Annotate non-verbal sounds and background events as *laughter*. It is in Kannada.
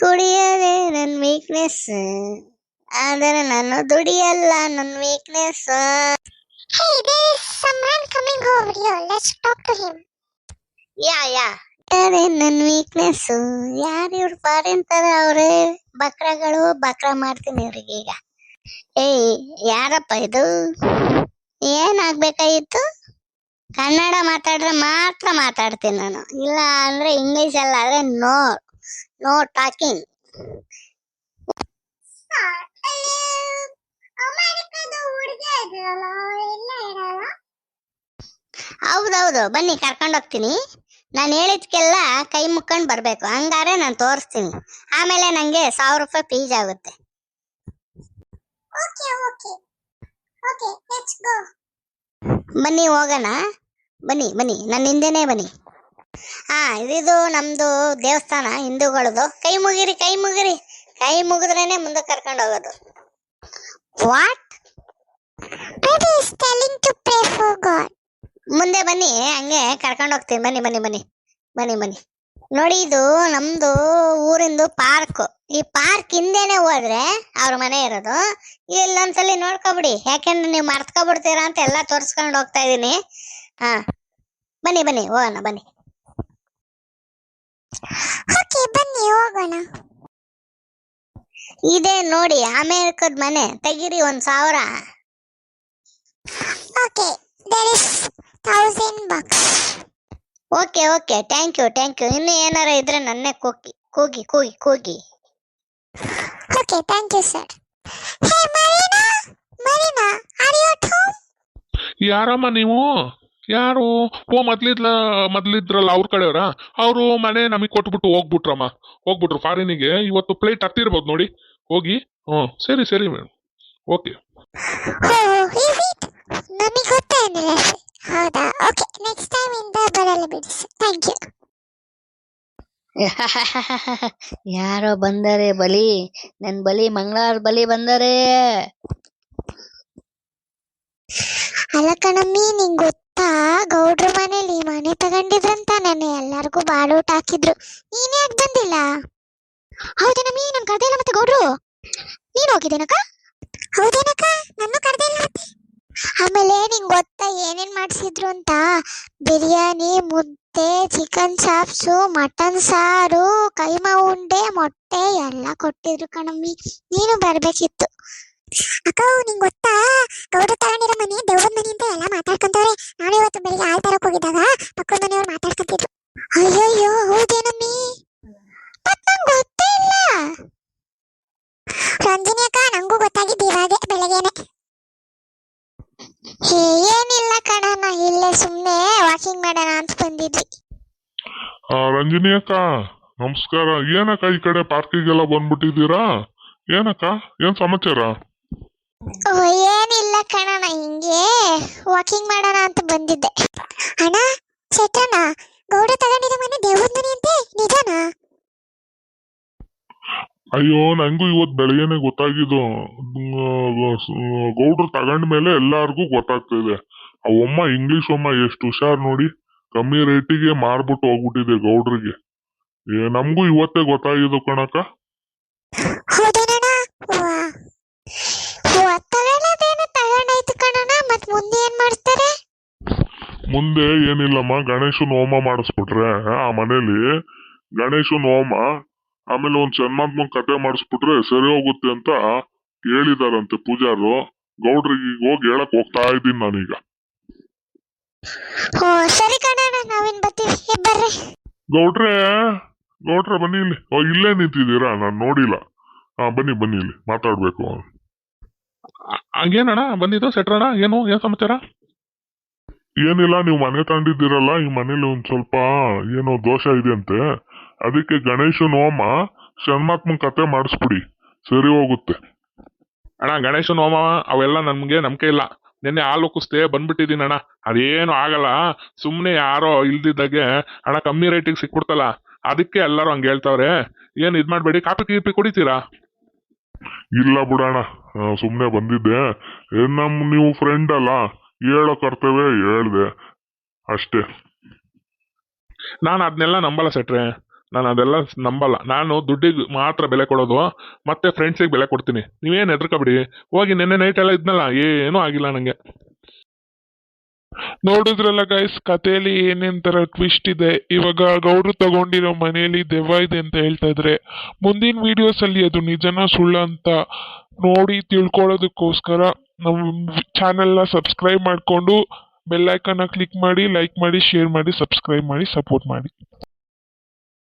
ಕುಡಿಯೋದೇ ನನ್ನ ವೀಕ್ನೆಸ್ ಆದರೆ ನಾನು ದುಡಿಯಲ್ಲ ನನ್ weakness Hey, there is some coming over here. Let's talk to him. Yeah yeah ಅದೇ ನನ್ನ ವೀಕ್ನೆಸ್ ಯಾರು ಇವ್ರು ಪಾರಿಂತಾರೆ ತರ ಅವ್ರೆ? ಬಕ್ರಗಳು ಬಕ್ರ ಮಾಡ್ತೀನಿ ಇವ್ರಿಗೆ ಈಗ. ಏಯ್ ಯಾರಪ್ಪ ಇದು? ಏನಾಗ್ಬೇಕಾಗಿತ್ತು ಕನ್ನಡ ಮಾತಾಡ್ರೆ ಮಾತ್ರ ಮಾತಾಡ್ತೀನಿ ನಾನು. ಇಲ್ಲ ಅಂದ್ರೆ ಇಂಗ್ಲಿಷ್ ಅಲ್ಲ ಆದ್ರೆ ನೋ ನೋ ಟಾಕಿಂಗ್ ಹೌದೌದು ಬನ್ನಿ ಕರ್ಕೊಂಡು ಹೋಗ್ತೀನಿ. ನಾನು ಹೇಳಿದ್ಕೆಲ್ಲ ಕೈ ಮುಕ್ಕೊಂಡು ಬರಬೇಕು. ಹಂಗಾರೆ ನಾನು ತೋರಿಸ್ತೀನಿ. ಆಮೇಲೆ ನನಗೆ ಸಾವಿರ ರೂಪಾಯಿ ಫೀಸ್ ಆಗುತ್ತೆ. ಬನ್ನಿ ಹೋಗೋಣ. ಬನ್ನಿ ಬನ್ನಿ. ನನ್ನ ಹಿಂದೆನೇ ಬನ್ನಿ. ಹಾ ಇದು ನಮ್ದು ದೇವಸ್ಥಾನ ಹಿಂದೂಗಳದು. ಕೈ ಮುಗಿರಿ ಕೈ ಮುಗಿರಿ. ಕೈ ಮುಗಿದ್ರೇನೆ ಮುಂದೆ ಕರ್ಕೊಂಡು ಹೋಗೋದು. What telling to pray for God. ಮುಂದೆ ಬನ್ನಿ ಹಂಗೆ ಕರ್ಕೊಂಡು ಹೋಗ್ತೀನಿ. ಬನ್ನಿ ಬನ್ನಿ ಬನ್ನಿ. ಬನ್ನಿ ಬನ್ನಿ. ನೋಡಿ ಇದು ನಮ್ದು ಊರಿಂದು ಪಾರ್ಕ್. ಈ ಪಾರ್ಕ್ ಹಿಂದೆನೆ ಹೋದ್ರೆ ಅವ್ರ ಮನೆ ಇರೋದು. ಇಲ್ಲೊಂದ್ಸಲಿ ನೋಡ್ಕೊಬಿಡಿ. ಯಾಕೆಂದ್ರೆ ನೀವು ಮರ್ತ್ಕೊಬಿಡ್ತೀರಾ ಅಂತ ಎಲ್ಲ ತೋರಿಸ್ಕೊಂಡು ಹೋಗ್ತಾ ಇದೀನಿ ಹಾ. ಬನ್ನಿ ಬನ್ನಿ ಹೋಗೋಣ ಬನ್ನಿ. ಓಕೆ ಬನ್ನಿ ಹೋಗೋಣ. ಇದೆ ನೋಡಿ ಅಮೇರಿಕದ ಮನೆ. ತೆಗಿರಿ ಒಂದ್ ಸಾವಿರ. Okay there is thousand bucks okay okay thank you thank you ಇನ್ನು ಏನಾರ ಇದ್ರೆ ನನ್ನೇ ಕೂಗಿ ಕೂಗಿ ಕೂಗಿ ಕೂಗಿ. Okay thank you sir hey Marina Marina are you at home ಯಾರಮ್ಮ ನೀವು? ಯಾರು? ಓ ಮೊದ್ಲಿದ್ಲ ಮೊದ್ಲಿದ್ರಲ್ಲ ಅವ್ರ ಕಡೆಯವ್ರ? ಅವರು ಮನೆ ನಮಗೆ ಕೊಟ್ಬಿಟ್ಟು ಹೋಗ್ಬಿಟ್ರಮ್ಮ. ಹೋಗ್ಬಿಟ್ರು ಫಾರಿನಿಗೆ. ಇವತ್ತು ಪ್ಲೇಟ್ ಹತ್ತಿರ್ಬೋದು ನೋಡಿ. ಹೋಗಿ. ಹ್ಞೂ ಸರಿ ಸರಿ ಮೇಡಮ್ ಓಕೆ. ಓ ಇಟ್ ನಮಗೆ ಗೊತ್ತಾಗಿಲ್ಲ ಹೌದಾ? ಓಕೆ ನೆಕ್ಸ್ಟ್ ಟೈಮ್ ಇಂದ ಬರಲ್ಲ ಬಿಡಿ ಥ್ಯಾಂಕ್ ಯು *laughs* ಯಾರೋ ಬಂದರೆ ಬಲಿ. ನನ್ ಬಲಿ ಮಂಗಳಾರ ಬಲಿ ಬಂದರೆ. ಅಲ್ಲ ಕಣಮ್ಮಿ ನಿಂಗೆ ಗೊತ್ತಾ ಗೌಡ್ರ ಮನೇಲಿ ಮನೆ ತಗೊಂಡಿದ್ರಂತ ನೆನ್ನೆ ಎಲ್ಲರಿಗೂ ಬಾಳೂಟ ಹಾಕಿದ್ರು. ನೀನೇ ಯಾಕೆ ಬಂದಿಲ್ಲ? ಹೌದೇನಮ್ಮಿ ನನ್ ಕರ್ದೇ ಇಲ್ಲ ಮತ್ತೆ ಗೌಡ್ರು. ನೀನ್ ಹೋಗಿದ್ದೇನಕ್ಕ? ಹೌದೇನಕ್ಕ? ನನ್ನ ಕರ್ದೇ ಇಲ್ಲ ಮತ್ತೆ. ಆಮೇಲೆ ನಿಂಗ್ ಗೊತ್ತಾ ಏನೇನ್ ಮಾಡ್ಸಿದ್ರು ಅಂತ? ಬಿರಿಯಾನಿ ಮುದ್ದೆ ಚಿಕನ್ ಚಾಪ್ಸು ಮಟನ್ ಸಾರು ಕೈಮಾ ಉಂಡೆ ಮೊಟ್ಟೆ ಎಲ್ಲ ಕೊಟ್ಟಿದ್ರು ಕಣಮ್ಮಿ. ನೀನು ಬರ್ಬೇಕಿತ್ತು. ಅಕ್ಕ, ನಿಂಗೆ ಗೊತ್ತಾ? ಗೌಡ ತಗೊಂಡಿರೋ ಮನೆ, ದೇವ್ರ ಮನೆ ಅಂತ ಎಲ್ಲ ಮಾತಾಡ್ಕೊಂತವ್ರೆ. ನಾನು ಇವತ್ತು ಬೆಳಿಗ್ಗೆ ಹಾಲ್ ತರಕ್ ಹೋಗಿದ್ದಾಗ ಪಕ್ಕದ ಮನೆಯವ್ರು ಮಾತಾಡ್ಕೊಂತಿದ್ರು. ಅಯ್ಯಯ್ಯೋ, ಹೌದೇನಮ್ಮಿ? ಗೊತ್ತೇ ಇಲ್ಲ. ರಂಜಿನಿ ಅಕ್ಕ, ನಂಗೂ ಗೊತ್ತಾಗಿದ್ದು ಇವಾಗೆ ಬೆಳಗ್ಗೆನೆ. ಏನಿಲ್ಲ ಕಣಣ್ಣ ಇಲ್ಲೇ ಸುಮ್ಮನೆ ವಾಕಿಂಗ್ ಮಾಡೋಣ ಅಂತ ಬಂದಿದ್ವಿ. ರಂಜಿನಿ ಅಕ್ಕ, ನಮಸ್ಕಾರ. ಏನಕ್ಕ ಈ ಕಡೆ ಪಾರ್ಕಿಗೆಲ್ಲ ಬಂದ್ಬಿಟ್ಟಿದ್ದೀರಾ? ಏನಕ್ಕ, ಏನ್ ಸಮಾಚಾರ? ಏನಿಲ್ಲ ಕಣಣ ಹಿಂಗೆ ವಾಕಿಂಗ್ ಮಾಡೋಣ ಅಂತ ಬಂದಿದ್ದೆ. ಅಣ್ಣ ಚೇತನ ಗೌಡ ತಗೊಂಡಿರೋ ಮನೆ ದೇವ್ರ ಮನೆ ಅಂತೆ ನಿಜನಾ? ಅಯ್ಯೋ ನಂಗೂ ಇವತ್ತು ಬೆಳಗ್ಗೆನೆ ಗೊತ್ತಾಗಿದ್ದು. ಗೌಡ್ರು ತಗೊಂಡ್ಮೇಲೆ ಎಲ್ಲಾರ್ಗೂ ಗೊತ್ತಾಗ್ತಿದೆ. ಆ ಒಮ್ಮ ಇಂಗ್ಲಿಷ್ ಅಮ್ಮ ಎಷ್ಟು ಹುಷಾರ್ ನೋಡಿ ಕಮ್ಮಿ ರೇಟಿಗೆ ಮಾರ್ಬಿಟ್ಟು ಹೋಗ್ಬಿಟ್ಟಿದೆ ಗೌಡ್ರಿಗೆ. ಏ ನಮಗೂ ಇವತ್ತೇ ಗೊತ್ತಾಗಿದ್ದು ಕಣಕ್ಕ. ಮುಂದೆ ಏನಿಲ್ಲಮ್ಮ ಗಣೇಶನ ಹೋಮ ಮಾಡಿಸ್ಬಿಟ್ರೆ ಆ ಮನೇಲಿ ಗಣೇಶನ ಹೋಮ ಆಮೇಲೆ ಒಂದ್ ಜನ್ಮಾತ್ಮ ಕತೆ ಮಾಡಿಸ್ಬಿಟ್ರೆ ಸರಿ ಹೋಗುತ್ತೆ ಅಂತ ಹೇಳಿದಾರಂತೆ ಪೂಜಾರು ಗೌಡ್ರಿಗೆ ಈಗ ಹೋಗಿ ಹೇಳಕ್ ಹೋಗ್ತಾ ಇದ್ದೀನಿ ನಾನೀಗ. ಓ ಸರಿ ಕಣಣ್ಣ ನಾವಿನ್ ಬರ್ತೀವಿ ಏ, ಬರ್ರಿ. ಗೌಡ್ರೆ ಗೌಡ್ರೆ ಬನ್ನಿ ಇಲ್ಲಿ. ಓ ಇಲ್ಲೇ ನಿಂತಿದ್ದೀರಾ? ನಾನು ನೋಡಿಲ್ಲ. ಹಾ ಬನ್ನಿ ಬನ್ನಿ ಇಲ್ಲಿ ಮಾತಾಡ್ಬೇಕು. ಹಂಗೇನಣ್ಣ ಬಂದಿದ್ದು ಸೆಟ್ರಣ್ಣ ಏನು ಏನ್ ಸಮಾಚಾರ? ಏನಿಲ್ಲ ನೀವು ಮನೆ ತಗೊಂಡಿದ್ದೀರಲ್ಲ ಈ ಮನೇಲಿ ಒಂದು ಸ್ವಲ್ಪ ಏನೋ ದೋಷ ಇದೆ ಅಂತೆ ಅದಕ್ಕೆ ಗಣೇಶನ ಹೋಮ ಶನ್ಮಾತ್ಮ ಕತೆ ಮಾಡಿಸ್ಬಿಡಿ. ಸರಿ ಹೋಗುತ್ತೆ. ಅಣ್ಣ ಗಣೇಶನ ಹೋಮ ಅವೆಲ್ಲ ನಮಗೆ ನಂಬಿಕೆ ಇಲ್ಲ. ನಿನ್ನೆ ಹಾಲು ಕುಸ್ತೆ ಬಂದ್ಬಿಟ್ಟಿದೀನಿ ಅಣ್ಣ. ಅದೇನು ಆಗಲ್ಲ. ಸುಮ್ಮನೆ ಯಾರೋ ಇಲ್ದಿದ್ದಾಗೆ ಅಣ್ಣ ಕಮ್ಮಿ ರೇಟಿಗೆ ಸಿಕ್ಬಿಡ್ತಲ್ಲ. ಅದಕ್ಕೆ ಎಲ್ಲರೂ ಹಂಗೆ ಹೇಳ್ತಾವ್ರೆ. ಏನು ಇದು ಮಾಡಬೇಡಿ ಕಾಪಿ ಕೀಪಿ ಕುಡಿತೀರಾ? ಇಲ್ಲ ಬಿಡೋಣ ಸುಮ್ಮನೆ ಬಂದಿದ್ದೆ. ಏನ್ ನಮ್ ನೀವು ಫ್ರೆಂಡ್ ಅಲ್ಲ. ಹೇಳೋ ಕರ್ತವ್ಯ ಹೇಳ್ದೆ. ಅಷ್ಟೇ. ನಾನು ಅದನ್ನೆಲ್ಲ ನಂಬಲ್ಲ ಸೆಟ್ರೆ. ನಾನು ಅದೆಲ್ಲ ನಂಬಲ್ಲ. ನಾನು ದುಡ್ಡಿಗೆ ಮಾತ್ರ ಬೆಲೆ ಕೊಡೋದು, ಮತ್ತೆ ಫ್ರೆಂಡ್ಸಿಗೆ ಬೆಲೆ ಕೊಡ್ತೀನಿ. ನೀವೇನು ಹೆದರ್ಕೊಬಿಡಿ. ಹೋಗಿ ನೆನ್ನೆ ನೈಟ್ ಎಲ್ಲ ಇದ್ನಲ್ಲ, ಏನೂ ಆಗಿಲ್ಲ ನನಗೆ ನೋಡಿದ್ರಲ್ಲ ಗೈಸ್ ಕಥೆಯಲ್ಲಿ ಏನೇನ್ ತರ ಟ್ವಿಸ್ಟ್ ಇದೆ. ಇವಾಗ ಗೌಡ್ರು ತಗೊಂಡಿರೋ ಮನೆಯಲ್ಲಿ ದೆವ್ವ ಇದೆ ಅಂತ ಹೇಳ್ತಾ ಇದ್ರೆ, ಮುಂದಿನ ವಿಡಿಯೋಸ್ ಅಲ್ಲಿ ಅದು ನಿಜನ ಸುಳ್ಳ ಅಂತ ನೋಡಿ ತಿಳ್ಕೊಳ್ಳೋದಕ್ಕೋಸ್ಕರ ನಮ್ಮ ಚಾನೆಲ್ನ ಸಬ್ಸ್ಕ್ರೈಬ್ ಮಾಡಿಕೊಂಡು ಬೆಲ್ಲೈಕನ್ನ ಕ್ಲಿಕ್ ಮಾಡಿ ಲೈಕ್ ಮಾಡಿ ಶೇರ್ ಮಾಡಿ ಸಬ್ಸ್ಕ್ರೈಬ್ ಮಾಡಿ ಸಪೋರ್ಟ್ ಮಾಡಿ.